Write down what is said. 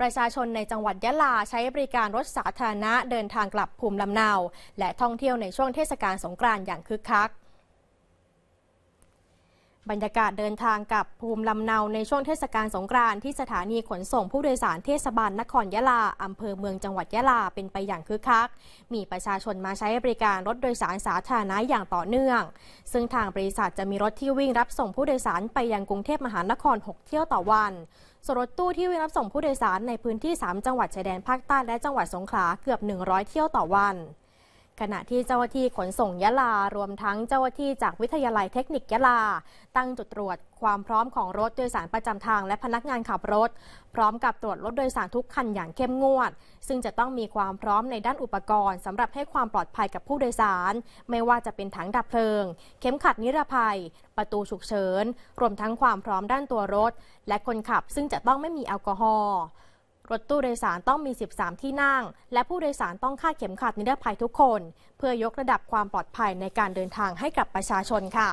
ประชาชนในจังหวัดยะลาใช้บริการรถสาธารณะเดินทางกลับภูมิลำเนา และท่องเที่ยวในช่วงเทศกาลสงกรานต์อย่างคึกคัก บรรยากาศเดินทางกับภูมิลำเนาในช่วงเทศกาลสงกรานต์ที่สถานีขนส่งผู้โดยสารเทศบาลนครยะลา อำเภอเมืองจังหวัดยะลาเป็นไปอย่างคึกคัก มีประชาชนมาใช้บริการรถโดยสารสาธารณะอย่างต่อเนื่อง ซึ่งทางบริษัทจะมีรถที่วิ่งรับส่งผู้โดยสารไปยังกรุงเทพมหานคร 6 เที่ยวต่อวันส่วนรถตู้ที่วิ่งรับส่งผู้โดยสารในพื้นที่ 3 จังหวัดชายแดนภาคใต้และจังหวัดสงขลาเกือบ 100 เที่ยวต่อวัน ขณะที่เจ้าหน้าที่ขนส่งยะลารวมทั้งเจ้าหน้าที่จากวิทยาลัยเทคนิคยะลา ตั้งจุดตรวจความพร้อมของรถโดยสารประจำทางและพนักงานขับรถ พร้อมกับตรวจรถโดยสารทุกคันอย่างเข้มงวด ซึ่งจะต้องมีความพร้อมในด้านอุปกรณ์สำหรับให้ความปลอดภัยกับผู้โดยสาร ไม่ว่าจะเป็นถังดับเพลิง เข็มขัดนิรภัย ประตูฉุกเฉินรวมทั้งความพร้อมด้านตัวรถ และคนขับซึ่งจะต้องไม่มีแอลกอฮอล์ รถตู้โดยสารต้องมี 13 ที่นั่ง และผู้โดยสารต้องคาดเข็มขัดนิรภัยทุกคน เพื่อยกระดับความปลอดภัยในการเดินทางให้กับประชาชนค่ะ